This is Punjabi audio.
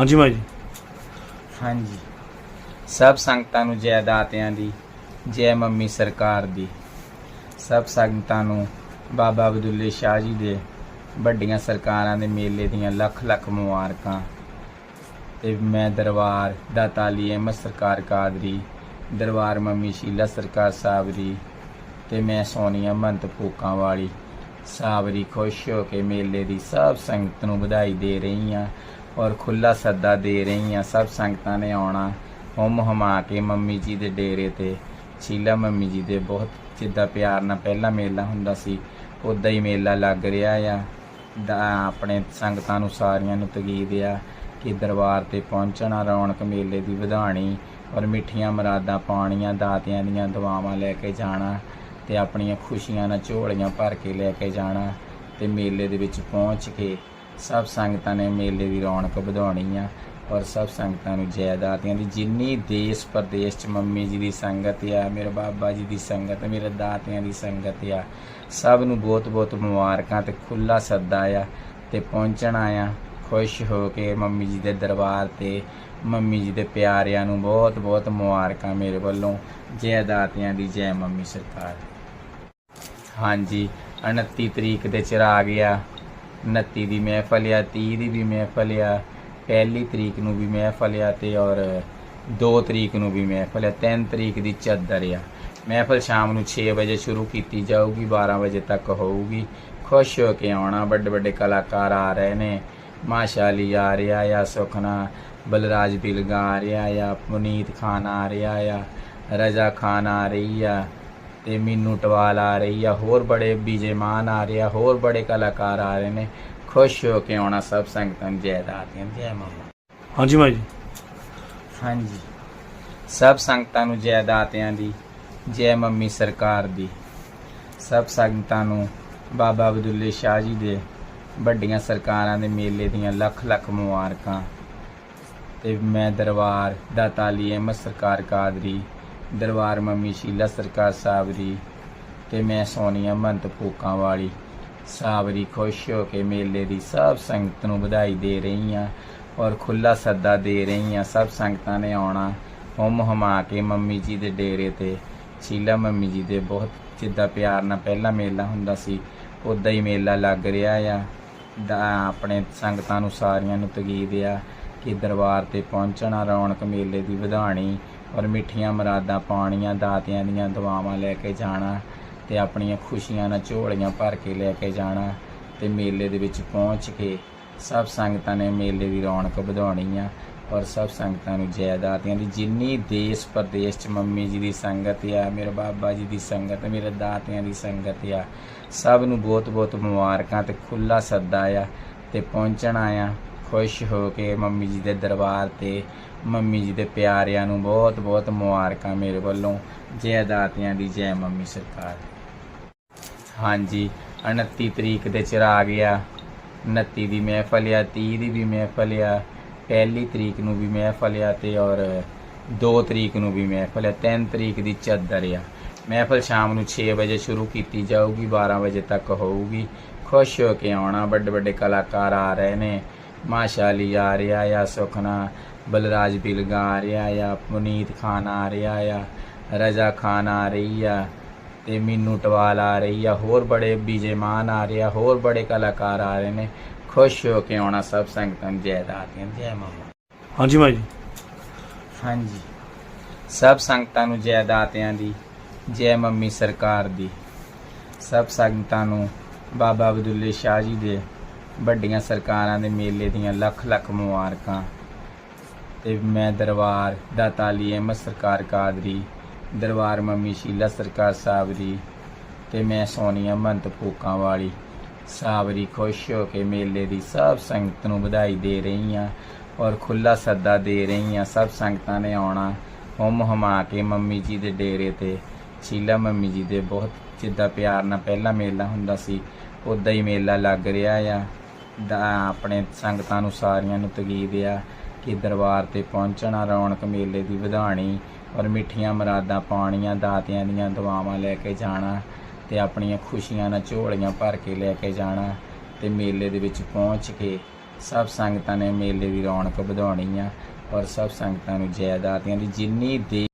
ਹਾਂਜੀ ਮਾਈ ਜੀ। ਹਾਂਜੀ। ਸਭ ਸੰਗਤਾਂ ਨੂੰ ਜੈ ਦਾਤਿਆਂ ਦੀ, ਜੈ ਮੰਮੀ ਸਰਕਾਰ ਦੀ। ਸਭ ਸੰਗਤਾਂ ਨੂੰ ਬਾਬਾ ਅਬਦੁੱਲੇ ਸ਼ਾਹ ਜੀ ਦੇ ਵੱਡੀਆਂ ਸਰਕਾਰਾਂ ਦੇ ਮੇਲੇ ਦੀਆਂ ਲੱਖ ਲੱਖ ਮੁਬਾਰਕਾਂ। ਤੇ ਮੈਂ ਦਰਬਾਰ ਦਾਤਾਲੀ ਅਹਿਮਦ ਸਰਕਾਰ ਕਾਦਰੀ, ਦਰਬਾਰ ਮੰਮੀ ਸ਼ੀਲਾ ਸਰਕਾਰ ਸਾਹਿਬ ਦੀ ਤੇ ਮੈਂ ਸੋਨੀਆ ਮੰਤ ਫੂਕਾਂ ਵਾਲੀ ਸਾਬਰੀ ਖੁਸ਼ ਹੋ ਕੇ ਮੇਲੇ ਦੀ ਸਭ ਸੰਗਤ ਨੂੰ ਵਧਾਈ ਦੇ ਰਹੀ ਹਾਂ। ਔਰ ਖੁੱਲਾ ਸੱਦਾ ਦੇ ਰਹੀ ਹਾਂ ਸਭ ਸੰਗਤਾਂ ਨੇ ਆਉਣਾ। ਹੁਮ ਹਮਾ ਕੇ ਮੰਮੀ ਜੀ ਦੇ ਡੇਰੇ ਤੇ। ਸ਼ੀਲਾ ਮੰਮੀ ਜੀ ਦੇ ਬਹੁਤ ਜਿੱਦਾਂ ਪਿਆਰ ਨਾਲ ਪਹਿਲਾ ਮੇਲਾ ਹੁੰਦਾ ਸੀ ਉਦਾਂ ਹੀ ਮੇਲਾ ਲੱਗ ਰਿਹਾ ਆ। ਦਾ ਆਪਣੇ ਸੰਗਤਾਂ ਨੂੰ ਸਾਰੀਆਂ ਨੂੰ ਤਗੀਦ ਆ ਕਿ ਦਰਬਾਰ ਤੇ ਪਹੁੰਚਣਾ, ਰੌਣਕ ਮੇਲੇ ਦੀ ਵਧਾਣੀ ਔਰ ਮਿੱਠੀਆਂ ਮਰਾਦਾਂ ਪਾਣੀਆਂ ਦਾਤਿਆਂ ਦੀਆਂ ਦੁਆਵਾਂ ਲੈ ਕੇ ਜਾਣਾ ਤੇ ਆਪਣੀਆਂ ਖੁਸ਼ੀਆਂ ਨਾਲ ਝੋਲੀਆਂ ਭਰ ਕੇ ਲੈ ਕੇ ਜਾਣਾ ਤੇ ਮੇਲੇ ਦੇ ਵਿੱਚ ਪਹੁੰਚ ਕੇ ਸਭ ਸੰਗਤਾਂ ਨੇ ਮੇਲੇ ਦੀ ਰੌਣਕ ਵਧਾਉਣੀ ਆ ਔਰ ਸਭ ਸੰਗਤਾਂ ਨੂੰ ਜੈਦਾਤੀਆਂ ਦੀ ਜਿੰਨੀ ਦੇਸ਼ ਪ੍ਰਦੇਸ਼ ਚ ਮੰਮੀ ਜੀ ਦੀ ਸੰਗਤ ਆ, ਮੇਰੇ ਬਾਬਾ ਜੀ ਦੀ ਸੰਗਤ, ਮੇਰੇ ਦਾਤਿਆਂ ਦੀ ਸੰਗਤ ਆ, ਸਭ ਨੂੰ ਬਹੁਤ ਬਹੁਤ ਮੁਬਾਰਕਾਂ ਤੇ ਖੁੱਲਾ ਸੱਦਾ ਆ ਤੇ ਪਹੁੰਚਣਾ ਆ ਖੁਸ਼ ਹੋ ਕੇ ਮੰਮੀ ਜੀ ਦੇ ਦਰਬਾਰ ਤੇ, ਮੰਮੀ ਜੀ ਦੇ ਪਿਆਰਿਆਂ ਨੂੰ ਬਹੁਤ ਬਹੁਤ ਮੁਬਾਰਕਾਂ ਮੇਰੇ ਵੱਲੋਂ ਜੈ ਦਾਤਿਆਂ ਦੀ ਜੈ ਮੰਮੀ ਸਰਕਾਰ ਹਾਂਜੀ 29 ਤਰੀਕ ਦੇ ਚਿਰਾਗ ਆ 29 ਦੀ ਮਹਿਫਲ ਆ 30 ਦੀ ਵੀ ਮਹਿਫਲ ਆ ਪਹਿਲੀ ਤਰੀਕ ਨੂੰ ਵੀ ਮਹਿਫਲ ਆ ਤੇ ਔਰ 2 ਤਰੀਕ ਨੂੰ ਵੀ ਮਹਿਫਲ ਆ 3 ਤਰੀਕ ਦੀ ਚਾਦਰ ਆ। ਮਹਿਫਲ ਸ਼ਾਮ ਨੂੰ 6 ਵਜੇ ਸ਼ੁਰੂ ਕੀਤੀ ਜਾਊਗੀ 12 ਵਜੇ ਤੱਕ ਹੋਊਗੀ। ਖੁਸ਼ ਹੋ ਕੇ ਆਉਣਾ, ਵੱਡੇ ਵੱਡੇ ਕਲਾਕਾਰ ਆ ਰਹੇ ਨੇ। ਮਾਸ਼ਾਅੱਲੀ ਆ ਰਿਹਾ ਆ, ਸੁਖਨਾ ਬਲਰਾਜ ਬਿਲਗਾ ਆ ਰਿਹਾ ਆ, ਪੁਨੀਤ ਖਾਨ ਆ ਰਿਹਾ ਆ, ਰਜ਼ਾ ਖਾਨ ਆ ਰਹੀ ਆ। ਤੇ ਮੀਨੂ ਟਵਾਲ ਆ ਰਹੀ ਆ ਹੋਰ ਬੜੇ ਬੀਜੇ ਮਾਨ ਆ ਰਿਹਾ ਹੋਰ ਬੜੇ ਕਲਾਕਾਰ ਆ ਰਹੇ ਨੇ। ਖੁਸ਼ ਹੋ ਕੇ ਆਉਣਾ ਸਭ ਸੰਗਤਾਂ ਨੂੰ ਜੈ ਦਾਤਿਆਂ ਜੈ ਮਾਮਾ ਹਾਂਜੀ ਮਾਈ ਜੀ। ਹਾਂਜੀ। ਸਭ ਸੰਗਤਾਂ ਨੂੰ ਜੈ ਦਾਤਿਆਂ ਦੀ ਜੈ ਮੰਮੀ ਸਰਕਾਰ ਦੀ। ਸਭ ਸੰਗਤਾਂ ਨੂੰ ਬਾਬਾ ਅਬਦੁੱਲੇ ਸ਼ਾਹ ਜੀ ਦੇ ਵੱਡੀਆਂ ਸਰਕਾਰਾਂ ਦੇ ਮੇਲੇ ਦੀਆਂ ਲੱਖ ਲੱਖ ਮੁਬਾਰਕਾਂ। ਤੇ ਮੈਂ ਦਰਬਾਰ ਦਾਤਾਲੀ ਅਹਿਮਦ ਸਰਕਾਰ ਕਾਦਰੀ ਦਰਬਾਰ ਮੰਮੀ ਸ਼ੀਲਾ ਸਰਕਾਰ ਸਾਹਿਬ ਦੀ ਤੇ ਮੈਂ ਸੋਨੀਆ ਮੰਤ ਫੂਕਾਂ ਵਾਲੀ। ਸਾਬਰੀ ਖੁਸ਼ ਹੋ ਕੇ ਮੇਲੇ ਦੀ ਸਭ ਸੰਗਤ ਨੂੰ ਵਧਾਈ ਦੇ ਰਹੀ ਹਾਂ ਔਰ ਖੁੱਲਾ ਸੱਦਾ ਦੇ ਰਹੀ ਹਾਂ। ਸਭ ਸੰਗਤਾਂ ਨੇ ਆਉਣਾ। ਹੁਮ ਹਮਾ ਕੇ ਮੰਮੀ ਜੀ ਦੇ ਡੇਰੇ ਤੇ। ਸ਼ੀਲਾ ਮੰਮੀ ਜੀ ਦੇ ਬਹੁਤ ਜਿੱਦਾਂ ਪਿਆਰ ਨਾਲ ਪਹਿਲਾ ਮੇਲਾ ਹੁੰਦਾ ਸੀ ਉਦਾਂ ਹੀ ਮੇਲਾ ਲੱਗ ਰਿਹਾ ਆ। ਆਪਣੇ ਸੰਗਤਾਂ ਨੂੰ ਸਾਰੀਆਂ ਨੂੰ ਤਗੀਦ ਆ ਕਿ ਦਰਬਾਰ ਤੇ ਪਹੁੰਚਣਾ, ਰੌਣਕ ਮੇਲੇ ਦੀ ਵਧਾਣੀ ਔਰ ਮਿੱਠੀਆਂ ਮਰਾਦਾਂ ਪਾਣੀਆਂ ਦਾਤਿਆਂ ਦੀਆਂ ਦੁਆਵਾਂ ਲੈ ਕੇ ਜਾਣਾ ਤੇ ਆਪਣੀਆਂ ਖੁਸ਼ੀਆਂ ਨਾਲ ਝੋਲੀਆਂ ਭਰ ਕੇ ਲੈ ਕੇ ਜਾਣਾ ਤੇ ਮੇਲੇ ਦੇ ਵਿੱਚ ਪਹੁੰਚ ਕੇ ਸਭ ਸੰਗਤਾਂ ਨੇ ਮੇਲੇ ਦੀ ਰੌਣਕ ਵਧਾਉਣੀ ਆ ਔਰ ਸਭ ਸੰਗਤਾਂ ਨੂੰ ਜੈ ਦਾਤਿਆਂ ਦੀ ਜਿੰਨੀ ਦੇਸ਼ ਪ੍ਰਦੇਸ਼ ਚ ਮੰਮੀ ਜੀ ਦੀ ਸੰਗਤ ਆ, ਮੇਰੇ ਬਾਬਾ ਜੀ ਦੀ ਸੰਗਤ, ਮੇਰੇ ਦਾਤਿਆਂ ਦੀ ਸੰਗਤ ਆ, ਸਭ ਨੂੰ ਬਹੁਤ ਬਹੁਤ ਮੁਬਾਰਕਾਂ ਤੇ ਖੁੱਲਾ ਸੱਦਾ ਆ ਤੇ ਪਹੁੰਚਣਾ ਆ। ਖੁਸ਼ ਹੋ ਕੇ ਮੰਮੀ ਜੀ ਦੇ ਦਰਬਾਰ ਤੇ, ਮੰਮੀ ਜੀ ਦੇ ਪਿਆਰਿਆਂ ਨੂੰ ਬਹੁਤ ਬਹੁਤ ਮੁਬਾਰਕਾਂ ਮੇਰੇ ਵੱਲੋਂ, ਜੈ ਦਾਤਿਆਂ ਦੀ ਜੈ ਮੰਮੀ ਸਰਕਾਰ ਹਾਂਜੀ 29 ਤਰੀਕ ਦੇ ਚਿਰਾਗ ਗਿਆ। 29 ਦੀ ਮਹਿਫਲ ਆ 30 ਦੀ ਵੀ ਮਹਿਫਲ ਆ, ਪਹਿਲੀ ਤਰੀਕ ਨੂੰ ਵੀ ਮਹਿਫਲ ਆ ਤੇ ਔਰ 2 ਤਰੀਕ ਨੂੰ ਵੀ ਮਹਿਫਲ ਆ 3 ਤਰੀਕ ਦੀ ਚਾਦਰ ਆ। ਮਹਿਫਲ ਸ਼ਾਮ ਨੂੰ 6 ਵਜੇ ਸ਼ੁਰੂ ਕੀਤੀ ਜਾਊਗੀ 12 ਵਜੇ ਤੱਕ ਹੋਊਗੀ। ਖੁਸ਼ ਹੋ ਕੇ ਆਉਣਾ ਵੱਡੇ ਵੱਡੇ ਕਲਾਕਾਰ ਆ ਰਹੇ ਨੇ। ਮਾਸ਼ਾਅੱਲੀ ਆ ਰਿਹਾ ਆ ਸੁਖਨਾ ਬਲਰਾਜ ਬਿਲਗਾ ਆ ਰਿਹਾ ਆ ਪੁਨੀਤ ਖਾਨ ਆ ਰਿਹਾ ਆ ਰਜ਼ਾ ਖਾਨ ਆ ਰਹੀ ਆ ਤੇ ਮੀਨੂ ਟਵਾਲ ਆ ਰਹੀ ਆ ਹੋਰ ਬੜੇ ਬੀਜੇ ਮਾਨ ਆ ਰਿਹਾ ਹੋਰ ਬੜੇ ਕਲਾਕਾਰ ਆ ਰਹੇ ਨੇ। ਖੁਸ਼ ਹੋ ਕੇ ਆਉਣਾ ਸਭ ਸੰਗਤਾਂ ਨੂੰ ਜੈ ਦਾਤਿਆਂ ਜੈ ਮਾਮਾ ਹਾਂਜੀ ਮਾਈ ਜੀ। ਹਾਂਜੀ। ਸਭ ਸੰਗਤਾਂ ਨੂੰ ਜੈ ਦਾਤਿਆਂ ਦੀ ਜੈ ਮੰਮੀ ਸਰਕਾਰ ਦੀ। ਸਭ ਸੰਗਤਾਂ ਨੂੰ ਬਾਬਾ ਅਬਦੁੱਲੇ ਸ਼ਾਹ ਜੀ ਦੇ ਵੱਡੀਆਂ ਸਰਕਾਰਾਂ ਦੇ ਮੇਲੇ ਦੀਆਂ ਲੱਖ ਲੱਖ ਮੁਬਾਰਕਾਂ ਤੇ ਮੈਂ ਦਰਬਾਰ ਦਾ ਤਾਲੀ ਅਹਿਮਦ ਸਰਕਾਰ ਕਾਦਰੀ, ਦਰਬਾਰ ਮੰਮੀ ਸ਼ੀਲਾ ਸਰਕਾਰ ਸਾਬਰੀ ਤੇ ਮੈਂ ਸੋਨੀਆ ਮੰਤ ਫੂਕਾਂ ਵਾਲੀ ਸਾਬਰੀ ਖੁਸ਼ ਹੋ ਕੇ ਮੇਲੇ ਦੀ ਸਭ ਸੰਗਤ ਨੂੰ ਵਧਾਈ ਦੇ ਰਹੀ ਹਾਂ ਔਰ ਖੁੱਲਾ ਸੱਦਾ ਦੇ ਰਹੀ ਹਾਂ, ਸਭ ਸੰਗਤਾਂ ਨੇ ਆਉਣਾ। ਹੁਮ ਹਮਾ ਕੇ ਮੰਮੀ ਜੀ ਦੇ ਡੇਰੇ ਤੇ, ਸ਼ੀਲਾ ਮੰਮੀ ਜੀ ਦੇ ਬਹੁਤ ਜਿੱਦਾਂ ਪਿਆਰ ਨਾਲ ਪਹਿਲਾ ਮੇਲਾ ਹੁੰਦਾ ਸੀ ਉਦਾਂ ਹੀ ਮੇਲਾ ਲੱਗ ਰਿਹਾ ਆ। ਆਪਣੇ ਸੰਗਤਾਂ ਨੂੰ ਸਾਰੀਆਂ ਨੂੰ ਤਕੀਦ ਆ ਕਿ ਦਰਬਾਰ ਤੇ ਪਹੁੰਚਣਾ, ਰੌਣਕ ਮੇਲੇ ਦੀ ਵਧਾਣੀ ਔਰ ਮਿੱਠੀਆਂ ਮਰਾਦਾਂ, ਪਾਣੀਆਂ, ਦਾਤਿਆਂ ਦੀਆਂ ਦੁਆਵਾਂ ਲੈ ਕੇ ਜਾਣਾ ਤੇ ਆਪਣੀਆਂ ਖੁਸ਼ੀਆਂ ਨਾਲ ਝੋਲੀਆਂ ਭਰ ਕੇ ਲੈ ਕੇ ਜਾਣਾ ਤੇ ਮੇਲੇ ਦੇ ਵਿੱਚ ਪਹੁੰਚ ਕੇ ਸਭ ਸੰਗਤਾਂ ਨੇ ਮੇਲੇ ਦੀ ਰੌਣਕ ਵਧਾਉਣੀ ਆ ਔਰ ਸਭ ਸੰਗਤਾਂ ਨੂੰ ਜੈ ਦਾਤਿਆਂ ਦੀ ਜਿੰਨੀ ਦੇ